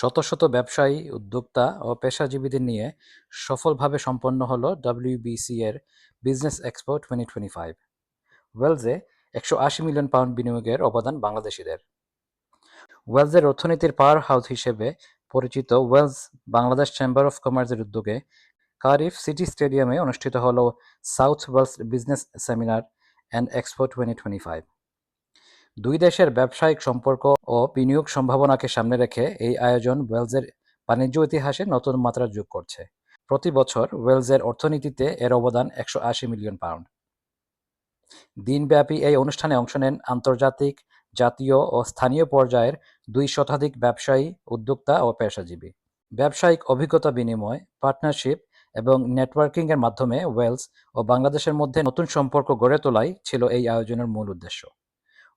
শত শত ব্যবসায়ী, উদ্যোক্তা ও পেশাজীবীদের নিয়ে সফলভাবে সম্পন্ন হলো ডব্লিউবিসি এর business expo twenty twenty five ওয়েলসে একশো আশি মিলিয়ন পাউন্ড বিনিয়োগের অবদান বাংলাদেশিদের। ওয়েলসের অর্থনীতির পাওয়ার হাউস হিসেবে পরিচিত ওয়েলস বাংলাদেশ চেম্বার অফ কমার্সের উদ্যোগে কারিফ সিটি স্টেডিয়ামে অনুষ্ঠিত হল South Wales business seminar and expo twenty twenty five দুই দেশের ব্যবসায়িক সম্পর্ক ও বিনিয়োগ সম্ভাবনাকে সামনে রেখে এই আয়োজন ওয়েলসের বাণিজ্য ইতিহাসে নতুন মাত্রা যোগ করছে। প্রতি বছর ওয়েলসের অর্থনীতিতে এর অবদান একশো আশি মিলিয়ন পাউন্ড। দিনব্যাপী এই অনুষ্ঠানে অংশ নেন আন্তর্জাতিক, জাতীয় ও স্থানীয় পর্যায়ের দুই শতাধিক ব্যবসায়ী, উদ্যোক্তা ও পেশাজীবী। ব্যবসায়িক অভিজ্ঞতা বিনিময়, পার্টনারশিপ এবং নেটওয়ার্কিংয়ের মাধ্যমে ওয়েলস ও বাংলাদেশের মধ্যে নতুন সম্পর্ক গড়ে তোলাই ছিল এই আয়োজনের মূল উদ্দেশ্য।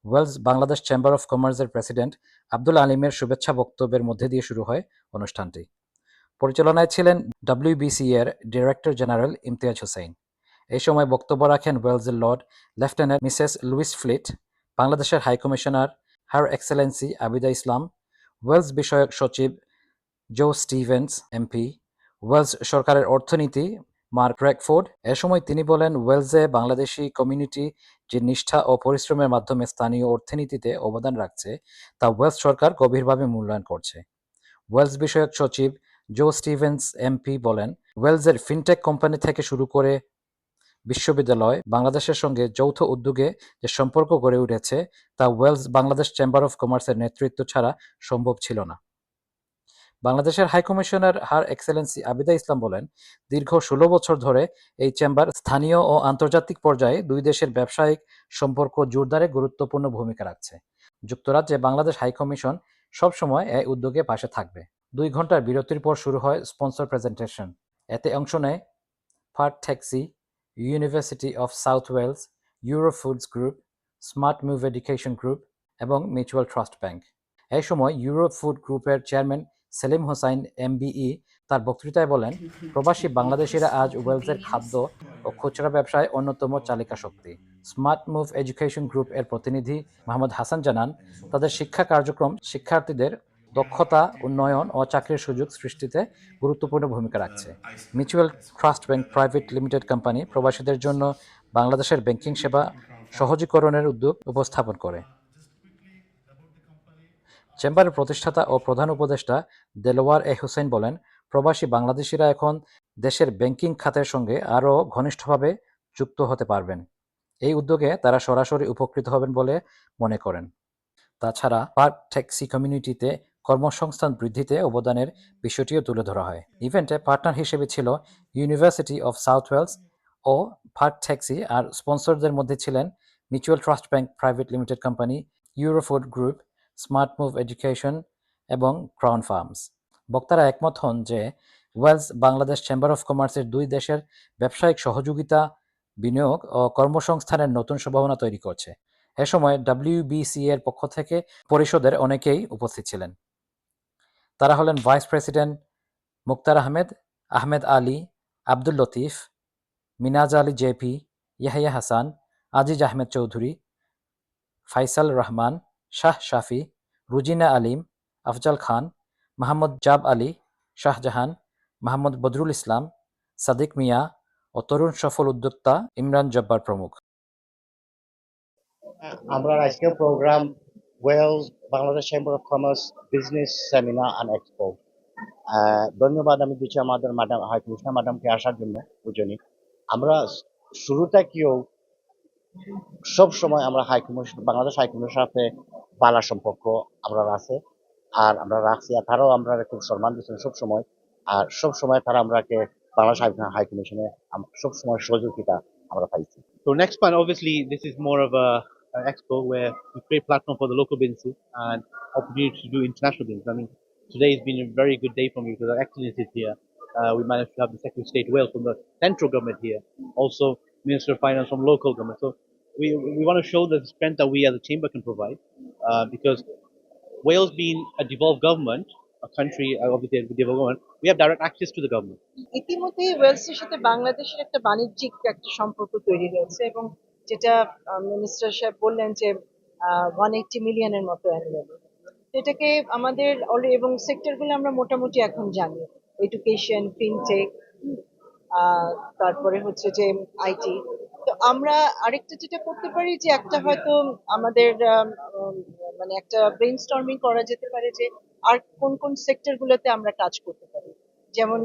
ওয়েলস বাংলাদেশ চেম্বার অফ কমার্সের প্রেসিডেন্ট আব্দুল আলিমের শুভেচ্ছা বক্তব্যের মধ্যে দিয়ে শুরু হয় অনুষ্ঠানটি। পরিচালনায় ছিলেন ডব্লিউবিসি এর ডিরেক্টর জেনারেল ইমতিয়াজ হোসেন। এই সময় বক্তব্য রাখেন ওয়েলসের lord lieutenant Mrs Louise Fleet বাংলাদেশের high commissioner her excellency Abida Islam Wales বিষয়ক সচিব জো স্টিভেন্স এমপি ওয়েলস সরকারের অর্থনীতি মার্ক রেকফোর্ড এ সময় তিনি বলেন, ওয়েলসে বাংলাদেশি কমিউনিটি যে নিষ্ঠা ও পরিশ্রমের মাধ্যমে স্থানীয় অর্থনীতিতে অবদান রাখছে, তা ওয়েলস সরকার গভীরভাবে মূল্যায়ন করছে। ওয়েলস বিষয়ক সচিব জো স্টিভেন্স এমপি বলেন, ওয়েলসের ফিনটেক কোম্পানি থেকে শুরু করে বিশ্ববিদ্যালয় বাংলাদেশের সঙ্গে যৌথ উদ্যোগে যে সম্পর্ক গড়ে উঠেছে, তা ওয়েলস বাংলাদেশ চেম্বার অফ কমার্সের নেতৃত্ব ছাড়া সম্ভব ছিল না। বাংলাদেশের high commissioner her excellency Abida Islam বলেন, দীর্ঘ ষোলো বছর ধরে এই চেম্বার স্থানীয় ও আন্তর্জাতিক পর্যায়ে দুই দেশের ব্যবসায়িক সম্পর্ক জোরদারে গুরুত্বপূর্ণ ভূমিকা রাখছে। যুক্তরাজ্যে বাংলাদেশ হাইকমিশন সবসময় এই উদ্যোগে পাশে থাকবে। দুই ঘণ্টার বিরতির পর শুরু হয় স্পন্সর প্রেজেন্টেশন। এতে অংশ নেয় fart Taxi University of South Wales Euro Foods Group Smart Move Education Group এবং মিউচুয়াল ট্রাস্ট ব্যাংক এই সময় ইউরো ফুড গ্রুপের চেয়ারম্যান সেলিম হোসাইন এমবিই তার বক্তৃতায় বলেন, প্রবাসী বাংলাদেশিরা আজ ওয়েলসের খাদ্য ও খুচরা ব্যবসায় অন্যতম চালিকা শক্তি। স্মার্ট মুভ এডুকেশন গ্রুপ এর প্রতিনিধি মোহাম্মদ হাসান জানান, তাদের শিক্ষা কার্যক্রম শিক্ষার্থীদের দক্ষতা, উন্নয়ন ও চাকরির সুযোগ সৃষ্টিতে গুরুত্বপূর্ণ ভূমিকা রাখছে। Mutual Trust Bank private limited company প্রবাসীদের জন্য বাংলাদেশের ব্যাংকিং সেবা সহজীকরণের উদ্যোগ উপস্থাপন করে। চেম্বারের প্রতিষ্ঠাতা ও প্রধান উপদেষ্টা দেলোয়ার এ হুসেন বলেন, প্রবাসী বাংলাদেশিরা এখন দেশের ব্যাংকিং খাতের সঙ্গে আরও ঘনিষ্ঠভাবে যুক্ত হতে পারবেন। এই উদ্যোগে তারা সরাসরি উপকৃত হবেন বলে মনে করেন। তাছাড়া পার্ক ট্যাক্সি কমিউনিটিতে কর্মসংস্থান বৃদ্ধিতে অবদানের বিষয়টিও তুলে ধরা হয়। ইভেন্টে পার্টনার হিসেবে ছিল ইউনিভার্সিটি অফ সাউথ ওয়েলস ও পার্ক ট্যাক্সি আর স্পন্সরদের মধ্যে ছিলেন Mutual Trust Bank private limited company Eurofood group Smart Move Education এবং ক্রাউন ফার্মস। বক্তারা একমত হন যে ওয়েলস বাংলাদেশ চেম্বার অফ কমার্সের দুই দেশের ব্যবসায়িক সহযোগিতা, বিনিয়োগ ও কর্মসংস্থানের নতুন সম্ভাবনা তৈরি করছে। এ সময় ডাব্লিউবিসি এর পক্ষ থেকে পরিষদের অনেকেই উপস্থিত ছিলেন। তারা হলেন vice president Muktar Ahmed Ahmed Ali, Abdul Latif, Minaj Ali JP, Yahya Hasan, Aziz Ahmed Chowdhury, Faisal Rahman Shah Shafi, Rujina Alim, Afzal Khan Mahmud Jab Ali, Shahjahan Mahmud Badrul ইসলাম, সাদিক মিয়া ও তরুণ সফল উদ্যোক্তা ইমরান জব্বার প্রমুখ। আমরা আজকে program Wales Bangladesh chamber of commerce business seminar and expo ধন্যবাদ আমি দিচ্ছি আমাদের madam high commissioner ম্যাডামকে আসার জন্য, বুঝনি। আমরা শুরু থেকেও সব সময় আমরা হাই কমিশন বাংলাদেশ হাই কমিশনের সাথে বালা সম্পর্ক আমরা আছে আর আমরা রাখছি আর তারাও আমরা খুব সম্মান দিচ্ছেন সব সময় আর সব সময় তারা আমরাকে বাংলাদেশ হাই কমিশনে সব সময় সহযোগিতা আমরা পাইছি next one, obviously, this is more of a an expo where we create platform for the local businesses and opportunity to do international business. I mean, today has been a very good day for me because our excellence is here. Uh, we managed to have the Secretary of State Wales from the central government here, also Minister of Finance from local government. So we, we want to show the strength that we as a chamber can provide uh, because Wales being a devolved government, a country uh, obviously a devolved government, we have direct access to the government. ইতিমধ্যে ওয়েলসের সাথে বাংলাদেশের একটা বাণিজ্যিক একটা সম্পর্ক তৈরি হয়েছে এবং যেটা মিনিস্টার সাহেব বললেন যে ওয়ান এইটি মিলিয়নের মতো অ্যানুয়ালি তো এটাকে আমাদের alre- এবং সেক্টরগুলো আমরা মোটামুটি এখন জানি এডুকেশন ফিনটেক তারপরে হচ্ছে যে আইটি তো আমরা আরেকটা যেটা করতে পারি যে একটা হয়তো আমাদের মানে একটা ব্রেন স্টর্মিং করা যেতে পারে যে আর কোন কোন সেক্টরগুলোতে আমরা কাজ করতে পারি। যেমন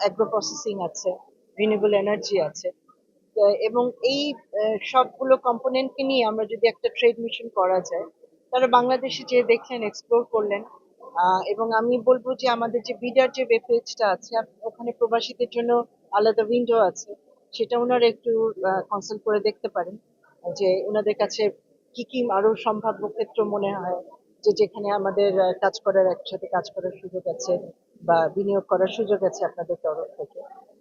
অ্যাগ্রো প্রসেসিং আছে রিনিউয়েবল এনার্জি আছে। এবং এই সবগুলো কম্পোনেন্টকে নিয়ে আমরা যদি একটা ট্রেড মিশন করা যায় তারা বাংলাদেশে যে দেখলেন এক্সপ্লোর করলেন এবং আমি বলব যে আমাদের যে বিডার যে ওয়েব পেজটা আছে, ওখানে প্রবাসীদের জন্য আলাদা উইন্ডো আছে। সেটা ওনারা একটু কনসাল্ট করে দেখতে পারেন, যে ওনাদের কাছে কি কি আরও সম্ভাব্য ক্ষেত্র মনে হয়, যে যেখানে আমাদের কাজ করার একসাথে কাজ করার সুযোগ আছে বা বিনিয়োগ করার সুযোগ আছে আপনাদের তরফ থেকে।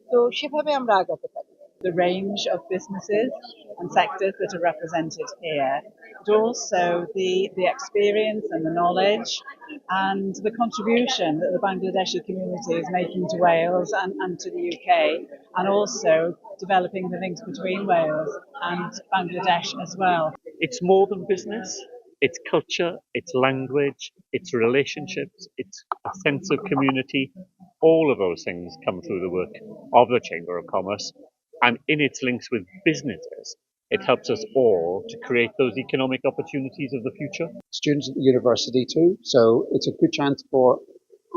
তো সেভাবে আমরা আগাতে পারি। The range of businesses and sectors that are represented here, but also the, the experience and the knowledge and the contribution that the Bangladeshi community is making to Wales and, and to the UK, and also developing the links between Wales and Bangladesh as well. it's more than business. It's culture, it's language, it's relationships, it's a sense of community. All of those things come through the work of the Chamber of Commerce. And in its links with businesses, it helps us all to create those economic opportunities of the future. students at the university too. So it's a good chance for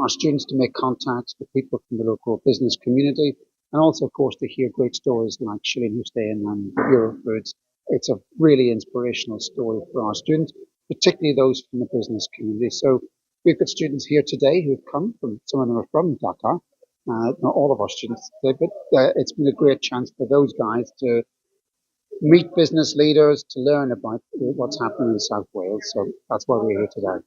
our students to make contacts with people from the local business community and also, of course, to hear great stories like Shireen Hussein and Eurofoods. It's a really inspirational story for our students, particularly those from the business community. So we've got students here today who've come from, some of them are from Dhaka, uh, not all of our students, but uh, it's been a great chance for those guys to meet business leaders, to learn about what's happening in South Wales. So that's why we're here today.